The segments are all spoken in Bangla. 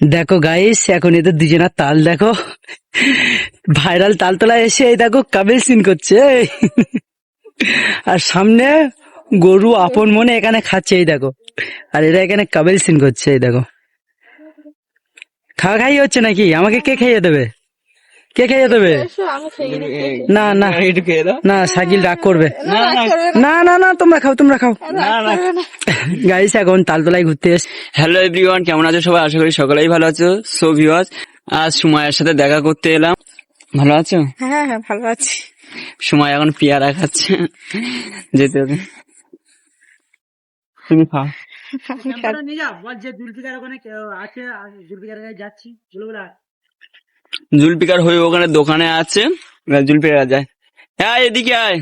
দেখো গাইস এখন এদের দুজনের তাল দেখো। ভাইরাল তালতলা এসে এই দেখো কাবিল সিন করছে। আর সামনে গরু আপন মনে এখানে খাচ্ছে, এই দেখো। আর এরা এখানে কাবিল সিন করছে, এই দেখো। খাওয়া খাই হচ্ছে নাকি? আমাকে কে খাইয়ে দেবে? কে খাইয়ে দেবে না না। না সাইকেল ডাক করবে। না না না তোমরা খাও তোমরা খাও। গাইস এখন তালতলায় ঘুরতে এসে হ্যালো এভরিওয়ান কেমন আছো সবাই? আশা করি সকলেই ভালো আছো। সো ভিউয়ার্স আজ সুমায়ের সাথে দেখা করতে এলাম। ভালো আছো? হ্যাঁ হ্যাঁ ভালো আছি। সময় এখন পেয়ারা খাচ্ছে। যেতে হবে। তুমি খাও। জুলপিকার হয়ে ওখানে দোকানে আছে। জুলপিকার যায়। হ্যাঁ এদিকে আয়।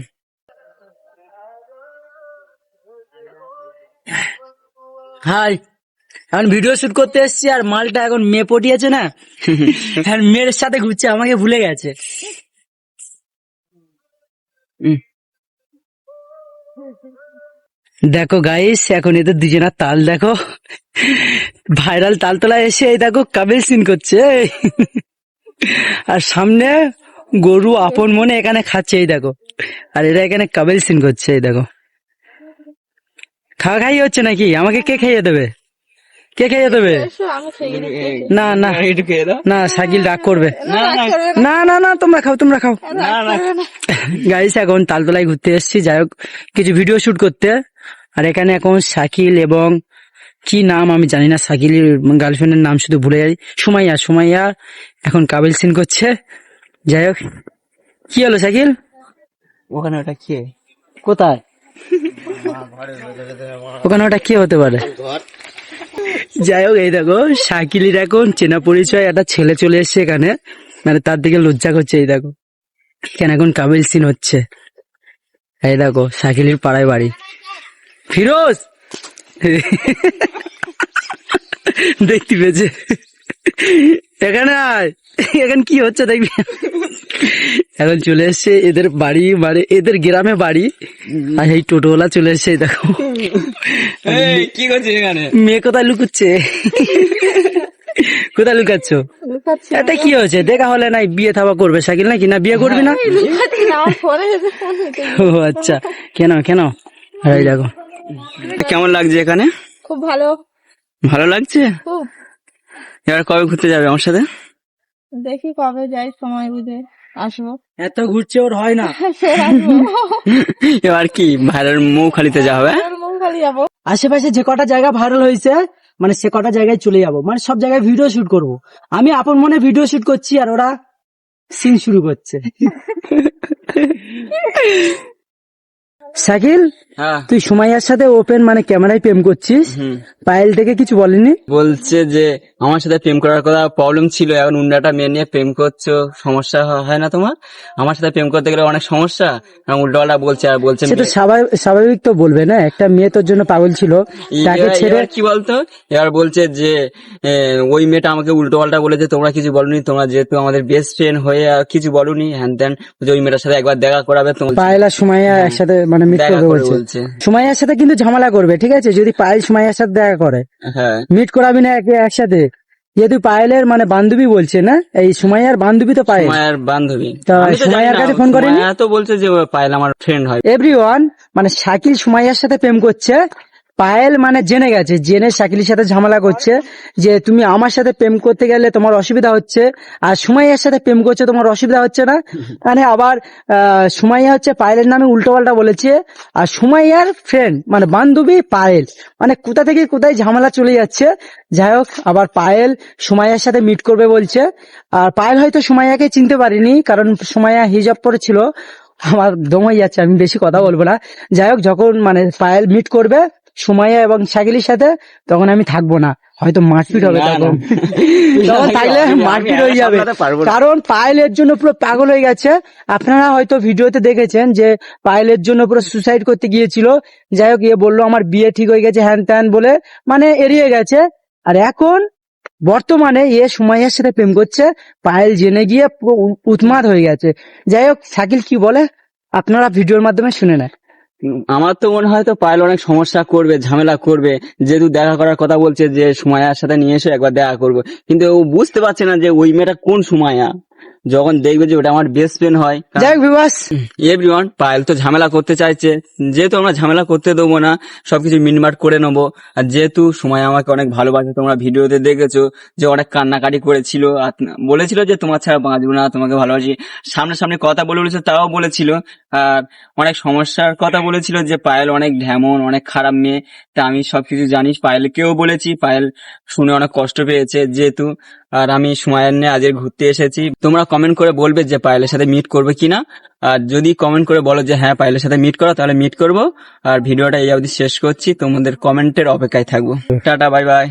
হাই এখন ভিডিও শুট করতে এসেছি আর মালটা এখন মেয়ে পটিয়েছে না? এখন মেয়ের সাথে ঘুরছে আমাকে ভুলে গেছে। দেখো গাইস এখন এদের দুজনের তাল দেখো। ভাইরাল তালতলা এসে এই দেখো কাবিল সিন করছে। আর সামনে গরু আপন মনে এখানে খাচ্ছে এই দেখো। আর এরা এখানে কাবিল সিন করছে এই দেখো। খাওয়া খাই হচ্ছে নাকি? আমাকে কে খাইয়ে দেবে? কে দেবে? খেয়ে নিচ্ছি না না। না সাইকেল ডাক করবে। না না। না তোমরা খাও তোমরা খাও। না না গাইস এখন তালতলায় ঘুরতে এসেছি। যাই হোক কিছু ভিডিও শুট করতে। আর এখানে এখন সাকিল এবং কি নাম আমি জানি না শাকিলের গার্লফ্রেন্ডের নাম শুধু ভুলে যাই। সুমাইয়া সুমাইয়া এখন কাবিল সিন করছে। যাই হোক কি হলো শাকিল ওখানে ওটা কে? কোথায়? ওখানে ওটা কে হতে পারে? যাই হোক এই দেখো শাকিলির এখন চেনা পরিচয় একটা ছেলে চলে এসছে এখানে। মানে তার দিকে লজ্জা করছে এই দেখো। কেন এখন কাবিল সিন হচ্ছে? এই দেখো শাকিলির পাড়ায় বাড়ি। ফিরোজ! দেখতে পেয়েছে। এখানে আয়। এখন কি হচ্ছে দেখবি? এখন চলে এসছে এদের বাড়ি মানে এদের গ্রামে বাড়ি। আর এই টোটোওয়ালা চলে এসছে দেখো। কি করছিস এখানে? মেয়ে কোথায় লুকুচ্ছে? কোথায় লুকাচ্ছ? এটা কি হয়েছে? দেখা হলে নাই বিয়ে থাবা করবে শাকিল নাকি? না বিয়ে করবি না? ও আচ্ছা। কেন কেন? আর এই দেখো। কেমন লাগছে এখানে? খুব ভালো। ভালো লাগছে? খুব। এবার কবে ঘুরতে যাবে আমার সাথে? দেখি কবে যাই সময় বুঝে আসব। এত ঘুরছে ওর হয় না। এবার কি ভাইয়ের মৌ খালিতে যাবে ফের মন খালি যাব। আশেপাশে যে কটা জায়গা ভাইরাল হয়েছে মানে সে কটা জায়গায় চলে যাব। মানে সব জায়গায় ভিডিও শুট করব। আমি আপন মনে ভিডিও শুট করছি আর ওরা সিন শুরু করছে। শাকিল? হ্যাঁ তুই সুমাইয়ার সাথে ওপেন মানে ক্যামেরায় প্রেম করছিস? পায়েল থেকে কিছু বলেনি? বলছে যে আমার সাথে প্রেম করার কথা প্রবলেম ছিল এখন উন্ডাটা মেয়ে নিয়ে প্রেম করছ সমস্যা হয় না তোমার? আমার সাথে প্রেম করতে গেলে অনেক সমস্যা। উল্টো বলছে আর বলছে সে তো স্বাভাবিক তো বলবে না একটা মেয়ে তোর জন্য পাগল ছিল তাকে ছেড়ে কি বলতো? এবার বলছে যে ওই মেয়েটা আমাকে উল্টো পাল্টা বলেছে তোমরা কিছু বলনি তোমরা যেহেতু আমাদের বেস্ট ফ্রেন্ড হয়ে আর কিছু বলনি হ্যান ত্যান ওই মেয়েটার সাথে একবার দেখা করাবে তোমার পায়েল আর সুমাইয়া একসাথে মানে করবে বলছে। বলছে সুমাইয়ার সাথে কিন্তু ঝামেলা করবে ঠিক আছে? যদি পায়েল সুমাইয়ার সাথে দেখা করে। হ্যাঁ। মিট করাবি না একে একসাথে? যেহেতু পায়েলের মানে বান্ধবী বলছে না? এই সুমাইয়ার বান্ধবী তো পায়েল। সুমাইয়ার বান্ধবী। সুমাইয়ার কাছে ফোন করেনি? তো বলছে যে পায়েল আমার ফ্রেন্ড হয়। এভরিওয়ান মানে শাকিল সুমাইয়ার সাথে প্রেম করছে পায়েল মানে জেনে গেছে, জেনে শাকিলের সাথে ঝামেলা করছে যে তুমি আমার সাথে প্রেম করতে গেলে তোমার অসুবিধা হচ্ছে আর সুমাইয়ার সাথে প্রেম করছে তোমার অসুবিধা হচ্ছে না। মানে আবার সুমাইয়া হচ্ছে পায়েলের নামে উল্টো পাল্টা বলেছে আর সুমাইয়ার ফ্রেন্ড মানে বান্ধবী পায়েল। মানে কোথা থেকে কোথায় ঝামেলা চলে যাচ্ছে। যাই হোক, আবার পায়েল সুমাইয়ার সাথে মিট করবে বলছে। আর পায়েল হয়তো সুমাইয়াকে চিনতে পারিনি, কারণ সুমাইয়া হিজাব পরেছিল আমার দমাই যাচ্ছে, আমি বেশি কথা বলব না। যাই হোক, যখন মানে পায়েল মিট করবে সুমাইয়া এবং শাকিলির সাথে তখন আমি থাকব না। হয়তো মারপিট হবে তখন। তখন থাকলে মারপিট হয়ে যাবে। কারণ পায়েলের জন্য পুরো পাগল হয়ে গেছে। আপনারা হয়তো ভিডিওতে দেখেছেন যে পায়েলের জন্য পুরো সুসাইড করতে গিয়েছিল। যাই হোক ইয়ে বলল আমার বিয়ে ঠিক হয়ে গেছে হ্যান ত্যান বলে মানে এড়িয়ে গেছে। আর এখন বর্তমানে এ সুমাইয়ার সাথে প্রেম করছে পায়েল জেনে গিয়ে পুরো উ- হয়ে গেছে। যাই হোক শাকিল কি বলে? আপনারা ভিডিওর মাধ্যমে শুনে নেন। উম, আমার তো মনে হয় তো পায়েল অনেক সমস্যা করবে, ঝামেলা করবে। যেহেতু দেখা করার কথা বলছে যে সুমায়ার সাথে নিয়ে এসে একবার দেখা করব। কিন্তু ও বুঝতে পারছে না যে ওই মেয়েটা কোন সুমায়া যখন দেখবে যে ওটা আমার বেস্ট ফ্রেন্ড হয় যাই বিবাস এভরিওয়ান পায়েল তো ঝামেলা করতে চাইছে। যেহেতু আমরা ঝামেলা করতে দেবো না সবকিছু মিটমাট করে নেব। আর যেহেতু সময় আমাকে অনেক ভালোবাসে তোমরা ভিডিওতে দেখেছ যে অনেক কান্নাকাটি করেছিল। বলেছিল যে তোমার ছাড়া বাঁচবো না তোমাকে ভালোবাসি। সামনে সামনে কথা বলে বলেছে তাও বলেছিল। আর অনেক সমস্যার কথা বলেছিল যে পায়েল অনেক ঢেমন অনেক খারাপ মেয়ে। তা আমি সবকিছু জানিস পায়েলকেও বলেছি। পায়েল শুনে অনেক কষ্ট পেয়েছে যেহেতু। আর আমি সময়ের নিয়ে আজকে ঘুরতে এসেছি। তোমরা কমেন্ট করে বলবে যে পায়েলের সাথে মিট করবে কিনা। আর যদি কমেন্ট করে বলো যে হ্যাঁ পায়েলের সাথে মিট করো, তাহলে মিট করব। আর ভিডিওটা এই অবধি শেষ করছি। তোমাদের কমেন্টের অপেক্ষায় থাকব। Tata bye bye